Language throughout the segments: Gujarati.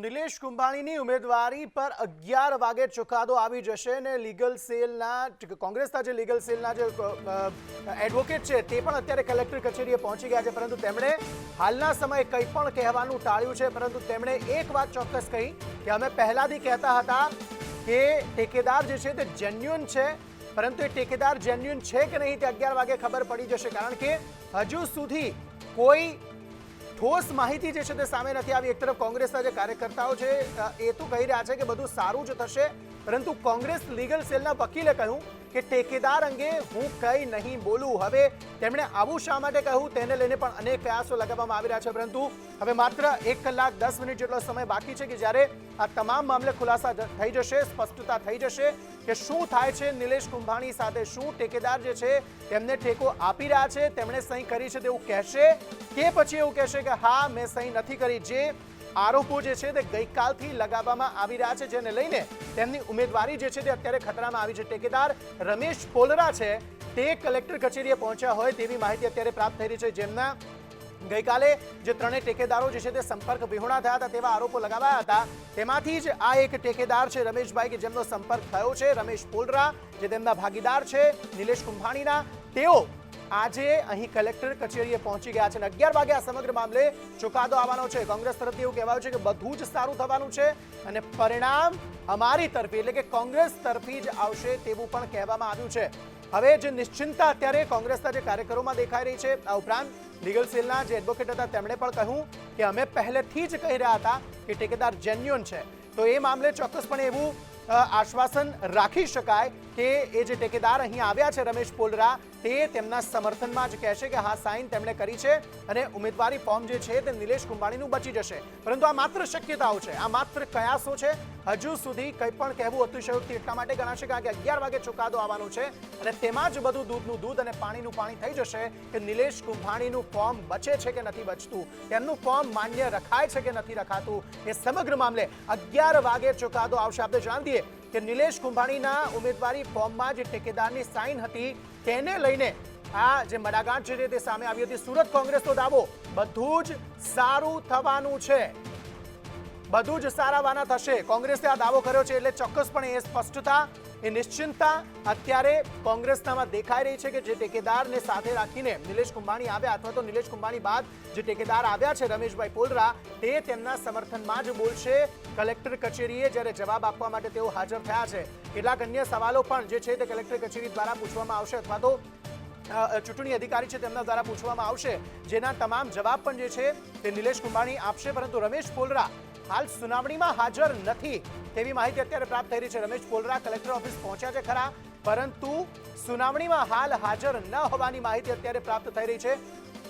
નિલેશ કુંભાણીની ઉમેદવારી પર અગિયાર વાગે ચુકાદો આવી જશે ને લીગલ સેલના, કોંગ્રેસના જે લીગલ સેલના જે એડવોકેટ છે તે પણ અત્યારે કલેક્ટર કચેરીએ પહોંચી ગયા છે. પરંતુ તેમણે હાલના સમયે કંઈ પણ કહેવાનું ટાળ્યું છે. પરંતુ તેમણે એક વાત ચોક્કસ કહી કે અમે પહેલાથી કહેતા હતા કે ઠેકેદાર જે છે તે જેન્યુઅન છે. પરંતુ એ ઠેકેદાર જેન્યુઅન છે કે નહીં તે અગિયાર વાગે ખબર પડી જશે. કારણ કે હજુ સુધી કોઈ ઠોસ માહિતી જે છે તે સામે નથી આવી. એક તરફ કોંગ્રેસના જે કાર્યકર્તાઓ છે એ તો કહી રહ્યા છે કે બધું સારું જ થશે, પરંતુ કોંગ્રેસ લીગલ સેલના વકીલે કહ્યું કે ટેકેદાર અંગે હું કંઈ નહીં બોલું. હવે તેમણે આવું શા માટે કહ્યું તેને લઈને પણ અનેક પ્રયાસો લગાવવામાં આવી રહ્યા છે, પરંતુ હવે માત્ર એક કલાક દસ મિનિટ જેટલો સમય બાકી છે કે જ્યારે આ તમામ મામલે ખુલાસા થઈ જશે, સ્પષ્ટતા થઈ જશે કે શું થાય છે નિલેશ કુંભાણી સાથે, શું ટેકેદાર જે છે તેમને ઠેકો આપી રહ્યા છે, તેમણે સહી કરી છે તેવું કહેશે કે પછી એવું કહેશે કે હા, મેં સહી નથી કરી. જે આરોપો જે છે તે ગઈકાલથી લગાવવામાં આવી રહ્યા છે, જેને લઈને તેમની ઉમેદવારી જે છે તે અત્યારે ખતરામાં આવી છે. ટેકેદાર રમેશ પોલરા છે, તે કલેક્ટર કચેરીએ પહોંચ્યા હોય તેવી માહિતી અત્યારે પ્રાપ્ત થઈ રહી છે. જેમના ગઈકાલે જે ત્રણેય ટેકેદારો જે છે તે સંપર્ક વિહોણા થયા હતા તેવા આરોપો લગાવાયા હતા. તેમાંથી જ આ એક ટેકેદાર છે રમેશભાઈ કે જેમનો સંપર્ક થયો છે. રમેશ પોલરા, જે તેમના ભાગીદાર છે, નિલેશ કુંભાણીના, તેઓ આજે અહીં કલેક્ટર કચેરીએ પહોંચી ગયા છે અને અગિયાર વાગે આ સમગ્ર મામલે ચુકાદો આવવાનો છે. કોંગ્રેસ તરફથી એવું કહેવાયું છે કે બધું જ સારું થવાનું છે અને પરિણામ અમારી તરફી, એટલે કે કોંગ્રેસ તરફી જ આવશે તેવું પણ કહેવામાં આવ્યું છે. હવે જે નિશ્ચિંતતા અત્યારે કોંગ્રેસના જે કાર્યકરોમાં દેખાઈ રહી છે, આ ઉપરાંત લીગલ સેલના જે એડવોકેટ હતા તેમણે પણ કહ્યું કે અમે પહેલેથી જ કહી રહ્યા હતા કે ટેકેદાર જેન્યુઅન છે. તો એ મામલે ચોક્કસપણે એવું આશ્વાસન રાખી શકાય કે એ જે ટેકેદાર અહીં આવ્યા છે રમેશ પોલરા તે તેમના સમર્થનમાં જ કહેશે કે હા સાઇન તેમણે કરી છે અને ઉમેદવારી ફોર્મ જે છે તે નિલેશ કુંભાણીનું બચી જશે. પરંતુ આ માત્ર શક્યતાઓ છે. આ માત્ર કયાસો છે. હજુ સુધી કંઈ પણ કહેવું અતિશયોક્તિ એટલા માટે ગણાશે કારણ કે અગિયાર વાગે ચુકાદો આવવાનો છે અને તેમાં જ બધું દૂધનું દૂધ અને પાણીનું પાણી થઈ જશે કે નિલેશ કુંભાણીનું ફોર્મ બચે છે કે નથી બચતું, તેમનું ફોર્મ માન્ય રખાય છે કે નથી રખાતું, એ સમગ્ર મામલે અગિયાર વાગે ચુકાદો આવશે. આપણે જાણીએ કે નિલેશ કુંભાણીના ઉમેદવારી ફોર્મમાં જે ટેકેદારની સાઇન હતી તેને લઈને આ જે મડાગાંઠ છે તે સામે આવી હતી. સુરત કોંગ્રેસનો દાવો, બધું જ સારું થવાનું છે. બધું જ સારાવાના થશે. કોંગ્રેસે આ દાવો કર્યો છે એટલે ચોક્કસપણે એ સ્પષ્ટતા એ નિશ્ચિંતતા અત્યારે કોંગ્રેસનામાં દેખાઈ રહી છે કે જે ટેકેદારને સાથે રાખીને નિલેશ કુંભાણી આવ્યા અથવા તો નિલેશ કુંભાણી બાદ જે ટેકેદાર આવ્યા છે રમેશભાઈ પોલરા, તે તેમના સમર્થનમાં જ બોલશે. કલેક્ટર કચેરીએ જ્યારે જવાબ આપવા માટે તેઓ હાજર થયા છે. કેટલાક અન્ય સવાલો પણ જે છે તે કલેક્ટર કચેરી દ્વારા પૂછવામાં આવશે અથવા તો ચૂંટણી અધિકારી છે તેમના દ્વારા પૂછવામાં આવશે. જેના તમામ જવાબ પણ જે છે તે નિલેશ કુંભાણી આપશે, પરંતુ રમેશ પોલરા હાલ સુનાવણીમાં હાજર નથી. તેવી માહિતી અત્યારે પ્રાપ્ત થઈ રહી છે. રમેશ પોલરા કલેક્ટર ઓફિસ પહોંચ્યા છે ખરા, પરંતુ સુનાવણીમાં હાલ હાજર ન હોવાની માહિતી અત્યારે પ્રાપ્ત થઈ રહી છે.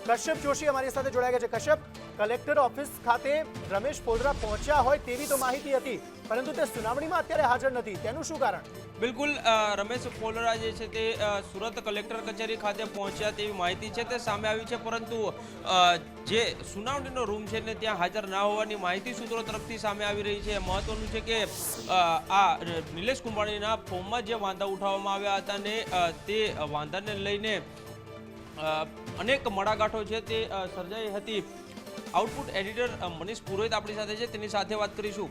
કશ્યપ જોશી અમારી સાથે જોડાઈ ગયા છે. કશ્યપ, કલેક્ટર ઓફિસ ખાતે રમેશ પોલરા પહોંચ્યા હોય તેવી તો માહિતી હતી, પરંતુ તે સુનાવણીમાં અત્યારે હાજર નથી. તેનું શું કારણ? બિલકુલ રમેશ પોલરા જે છે તે સુરત કલેક્ટર કચેરી ખાતે પહોંચ્યા તેવી માહિતી છે તે સામે આવી છે. પરંતુ જે સુનાવણીનો રૂમ છે ને ત્યાં હાજર ના હોવાની માહિતી સૂત્રો તરફથી સામે આવી રહી છે. મહત્વનું છે કે આ નિલેશ કુંભાણીના ફોર્મમાં જે વાંધા ઉઠાવવામાં આવ્યા હતા ને તે વાંધાને લઈને અનેક મડાગાંઠો છે તે સર્જાઈ હતી. આઉટપુટ એડિટર મનીષ પુરોહિત આપણી સાથે છે. તેની સાથે વાત કરીશું.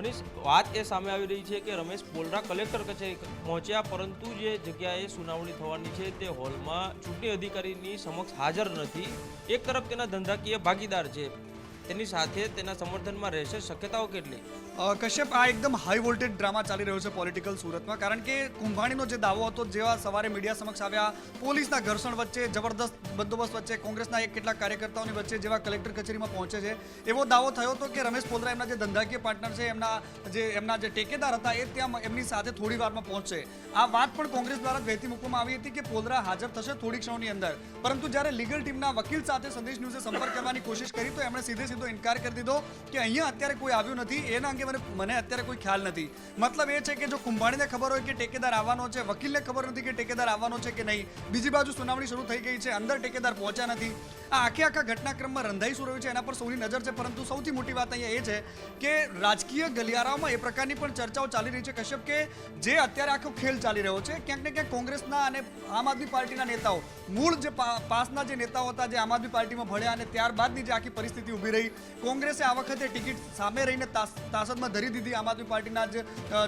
મનીષ, વાત એ સામે આવી રહી છે કે રમેશ પોલરા કલેક્ટર કચેરી પહોંચ્યા, પરંતુ જે જગ્યાએ સુનાવણી થવાની છે તે હોલમાં ચૂંટણી અધિકારીની સમક્ષ હાજર નથી. એક તરફ તેના ધંધાકીય ભાગીદાર છે તેની સાથે તેના સમર્થનમાં રહેશે શક્યતાઓ કેટલી? કશ્યપ, આ એકદમ હાઈ વોલ્ટેજ ડ્રામા ચાલી રહ્યો છે પોલિટિકલ સુરતમાં, કારણ કે કુંભાણીનો જે દાવો હતો, જેવા સવારે મીડિયા સમક્ષ આવ્યા, પોલીસના ઘર્ષણ વચ્ચે, જબરદસ્ત બંદોબસ્ત વચ્ચે, કોંગ્રેસના એક કેટલાક કાર્યકર્તાઓની વચ્ચે જેવા કલેક્ટર કચેરીમાં પહોંચે છે, એવો દાવો થયો હતો કે રમેશ પોલરા એમના જે ધંધાકીય પાર્ટનર છે, એમના જે એમના જે ટેકેદાર હતા, એ ત્યાં એમની સાથે થોડી વારમાં પહોંચશે આ વાત પણ કોંગ્રેસ દ્વારા જ વહેતી મૂકવામાં આવી હતી કે પોલરા હાજર થશે થોડી ક્ષણોની અંદર. પરંતુ જ્યારે લીગલ ટીમના વકીલ સાથે સંદેશ ન્યૂઝે સંપર્ક કરવાની કોશિશ કરી, તો એમણે સીધે સીધો ઇનકાર કરી દીધો કે અહીંયા અત્યારે કોઈ આવ્યું નથી. એના અંગે મને મને અત્યારે કોઈ ખ્યાલ નથી. મતલબ એ છે કે જો કુંભાણીને ખબર હોય કે ટેકેદાર આવવાનો છે, વકીલને ખબર નથી કે ટેકેદાર આવવાનો છે કે નહીં. બીજી બાજુ સુનાવણી શરૂ થઈ ગઈ છે, અંદર ટેકેદાર પહોંચ્યા નથી. આ આખે આખા ઘટનાક્રમમાં રંધાઈ શું રહ્યું છે એના પર સૌની નજર છે, પરંતુ સૌથી મોટી વાત અહીંયા એ છે કે રાજકીય ગલિયારાઓમાં એ પ્રકારની પણ ચર્ચાઓ ચાલી રહી છે, કશ્યપ, કે જે અત્યારે આખો ખેલ ચાલી રહ્યો છે, ક્યાંક ને ક્યાંક કોંગ્રેસના અને આમ આદમી પાર્ટીના નેતાઓ, મૂળ જે પાસના જે નેતાઓ હતા, જે આમ આદમી પાર્ટીમાં ભળ્યા અને ત્યારબાદની જે આખી પરિસ્થિતિ ઊભી રહી ગઈ. કોંગ્રેસે આ વખતે ટિકિટ સામે રહીને તાસદમાં ધરી દીધી. આમ આદમી પાર્ટીના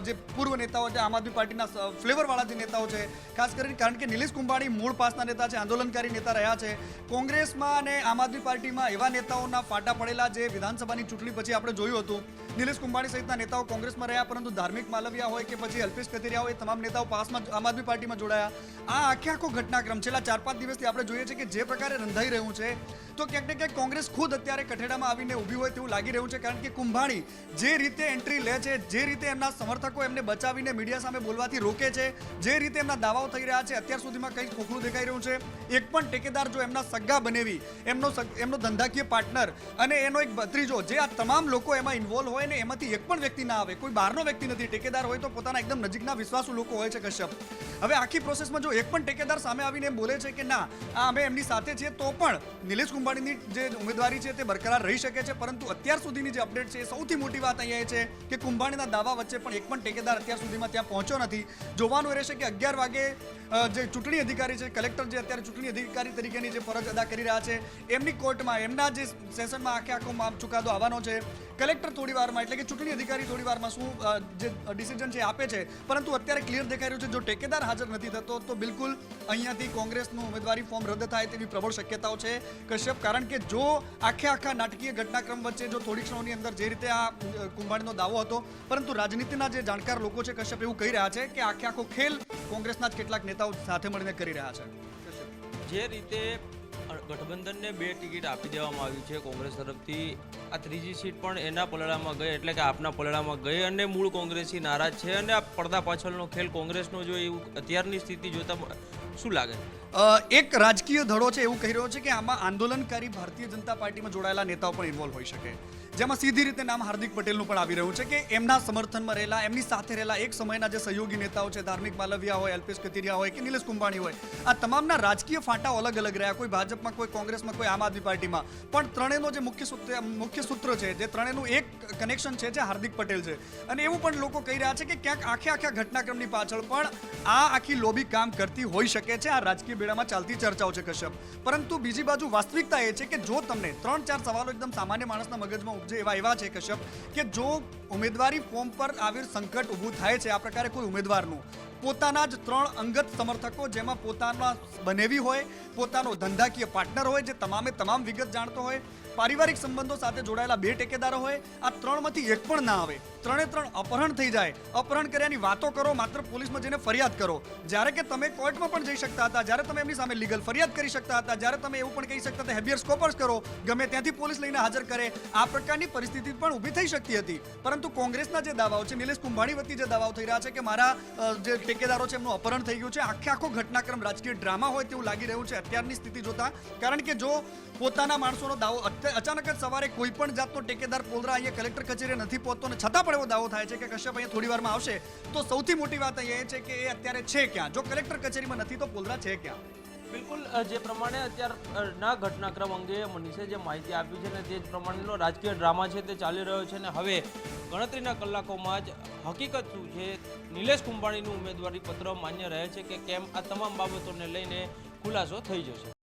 જે પૂર્વ નેતાઓ છે, આમ આદમી પાર્ટીના ફ્લેવરવાળા જે નેતાઓ છે, ખાસ કરીને કારણ કે નિલેશ કુંભાણી મૂળ પાસના નેતા છે, આંદોલનકારી નેતા રહ્યા છે. કોંગ્રેસમાં અને આમ આદમી પાર્ટીમાં એવા નેતાઓના ફાટા પડેલા જે વિધાનસભાની ચૂંટણી પછી આપણે જોયું હતું. નિલેશ કુંભાણી સહિતના નેતાઓ કોંગ્રેસમાં રહ્યા, પરંતુ ધાર્મિક માલવિયા હોય કે પછી અલ્પેશ કથિરિયા હોય તમામ નેતાઓ પાસમાં આમ આદમી પાર્ટીમાં જોડાયા. આ આખે આખો ઘટનાક્રમ છેલ્લા ચાર પાંચ દિવસથી આપણે જોઈએ છીએ કે જે પ્રકારે રંધાઈ રહ્યું છે તો ક્યાંક ને ક્યાંક કોંગ્રેસ ખુદ અત્યારે કઠેડામાં આવીને ઊભી હોય તેવું લાગી રહ્યું છે, કારણ કે કુંભાણી જે રીતે એન્ટ્રી લે છે, જે રીતે એમના સમર્થકો એમને બચાવીને મીડિયા સામે બોલવાથી રોકે છે, જે રીતે એમના દાવાઓ થઈ રહ્યા છે, અત્યાર સુધીમાં કંઈક ખોખલું દેખાઈ રહ્યું છે. એક પણ ટેકેદાર જો એમના સગા બનેવી, એમનો એમનો ધંધાકીય પાર્ટનર અને એનો એક ભત્રીજો, જે આ તમામ લોકો એમાં ઇન્વોલ્વ હોય ને એમાંથી એક પણ વ્યક્તિ ના આવે, કોઈ બહારનો વ્યક્તિ નથી, ટેકેદાર હોય તો પોતાના એકદમ નજીકના વિશ્વાસુ લોકો હોય છે કશ્યપ. હવે આખી પ્રોસેસમાં જો એક પણ ટેકેદાર સામે આવીને એમ બોલે છે કે ના, આ અમે એમની સાથે છીએ, તો પણ નિલેશ કુંભાણીની જે ઉમેદવારી છે તે બરકરાર રહી શકે છે, પરંતુ અત્યાર સુધીની જે અપડેટ છે એ સૌથી મોટી વાત અહીંયા એ છે કે કુંભાણીના દાવા વચ્ચે પણ એક પણ ટેકેદાર અત્યાર સુધીમાં ત્યાં પહોંચ્યો નથી. જોવાનું રહેશે કે અગિયાર વાગે જે ચૂંટણી અધિકારી છે, કલેક્ટર જે અત્યારે ચૂંટણી અધિકારી તરીકેની જે ફરજ અદા કરી રહ્યા છે, એમની કોર્ટમાં, એમના જે સેશનમાં આખે આખો ચુકાદો આવવાનો છે. કલેક્ટર થોડી વારમાં એટલે કે ચૂંટણી અધિકારી થોડી વારમાં શું જે ડિસિઝન છે આપે છે. પરંતુ અત્યારે ક્લિયર દેખાઈ રહ્યું છે, જો ટેકેદાર હાજર નથી થતો, તો બિલકુલ અહીંયાથી કોંગ્રેસનું ઉમેદવારી ફોર્મ રદ થાય તેવી પ્રબળ શક્યતાઓ છે કશ્યપ. કારણ કે જો આખે આખા નાટકીય ઘટનાક્રમ વચ્ચે, જો થોડી ક્ષણોની અંદર જે રીતે આ કુંભાણીનો દાવો હતો, પરંતુ રાજનીતિના જે જાણકાર લોકો છે કશ્યપ એવું કહી રહ્યા છે કે આખે આખો ખેલ કોંગ્રેસના જ કેટલાક નેતાઓ સાથે મળીને કરી રહ્યા છે. જે રીતે ગઠબંધનને બે ટિકિટ આપી દેવામાં આવી છે કોંગ્રેસ તરફથી. આ ત્રીજી સીટ પણ એના પલડામાં ગઈ, એટલે કે આપના પલડામાં ગઈ અને મૂળ કોંગ્રેસી નારાજ છે અને આ પડદા પાછળનો ખેલ કોંગ્રેસનો જો એવું અત્યારની સ્થિતિ જોતા શું લાગે? એક રાજકીય ધડો છે એવું કહી રહ્યો છે કે આમાં આંદોલનકારી ભારતીય જનતા પાર્ટીમાં જોડાયેલા નેતાઓ પણ ઇન્વોલ્વ હોઈ શકે. જેમાં સીધી રીતે નામ હાર્દિક પટેલનું પણ આવી રહ્યું છે કે એમના સમર્થનમાં રહેલા, એમની સાથે રહેલા એક સમયના જે સહયોગી નેતાઓ છે, ધાર્મિક માલવિયા હોય અલ્પેશ કતિરિયા હોય કે નિલેશ કુંભાણી હોય, આ તમામના રાજકીય ફાંટાઓ અલગ અલગ રહ્યા, કોઈ ભાજપમાં, કોઈ કોંગ્રેસમાં, કોઈ આમ આદમી પાર્ટીમાં. પણ ત્રણેયનો જે મુખ્ય સૂત્ર મુખ્ય સૂત્ર છે, જે ત્રણેયનું એક કનેક્શન છે, જે હાર્દિક પટેલ છે. અને એવું પણ લોકો કહી રહ્યા છે કે ક્યાંક આખે આખા ઘટનાક્રમની પાછળ પણ આ આખી લોબી કામ કરતી હોઈ શકે છે. આ રાજકીય બેડામાં ચાલતી ચર્ચાઓ છે કશ્યપ. પરંતુ બીજી બાજુ વાસ્તવિકતા એ છે કે જો તમને ત્રણ ચાર સવાલો એકદમ સામાન્ય માણસના મગજમાં ઉપજે એવા એવા છે કશ્યપ કે જો ઉમેદવારી ફોર્મ પર આવી સંકટ ઊભું થાય છે, આ પ્રકારે કોઈ ઉમેદવારનું. પોતાના જ ત્રણ અંગત સમર્થકો જેમાં પોતાના બનેવી હોય, પોતાનો ધંધાકીય પાર્ટનર હોય, જે તમામે તમામ વિગત જાણતો હોય, પારિવારિક સંબંધો સાથે જોડાયેલા બે ટેકેદારો હોય, આ ત્રણમાંથી એક પણ ના આવે. ત્રણે ત્રણ અપહરણ થઈ જાય. અપહરણ કર્યાની વાતો કરો, માત્ર પોલીસમાં જઈને ફરિયાદ કરો. જ્યારે કે તમે કોર્ટમાં પણ જઈ શકતા હતા, જ્યારે તમે એમની સામે લીગલ ફરિયાદ કરી શકતા હતા, જ્યારે તમે એવું પણ કહી શકતા હતા હેબિયસ કોપર્સ કરો. ગમે ત્યાંથી પોલીસ લઈને હાજર કરે. આ પ્રકારની પરિસ્થિતિ પણ ઊભી થઈ શકતી હતી. પરંતુ કોંગ્રેસના જે દાવાઓ છે, નિલેશ કુંભાણી વતી જે દાવાઓ થઈ રહ્યા છે કે મારા જે ઠેકેદારો છે, એમનું અપહરણ થઈ ગયું છે, આખે આખો ઘટનાક્રમ રાજકીય ડ્રામા હોય તેવું લાગી રહ્યું છે અત્યારની સ્થિતિ જોતા. કારણ કે જો પોતાના માણસોનો દાવો અચાનક જ સવારે કોઈ પણ જાતનો ટેકેદાર પોલરા અહીંયા કલેક્ટર કચેરીએ નથી પહોંચતો અને છતાં પણ એવો દાવો થાય છે કે કશ્યપ અહીંયા થોડી વારમાં આવશે. તો સૌથી મોટી વાત એ છે કે એ અત્યારે છે ક્યાં? જો કલેક્ટર કચેરીમાં નથી, તો પોલરા છે ક્યાં? બિલકુલ જે પ્રમાણે અત્યારે ના ઘટનાક્રમ અંગે મનીષે જે માહિતી આપી છે ને તે જ પ્રમાણેનો રાજકીય ડ્રામા છે તે ચાલી રહ્યો છે ને હવે ગણતરીના કલાકોમાં જ હકીકત શું છે? નિલેશ કુંભાણીનું ઉમેદવારી પત્ર માન્ય રહે છે કે કેમ? આ તમામ બાબતોને લઈને ખુલાસો થઈ જશે.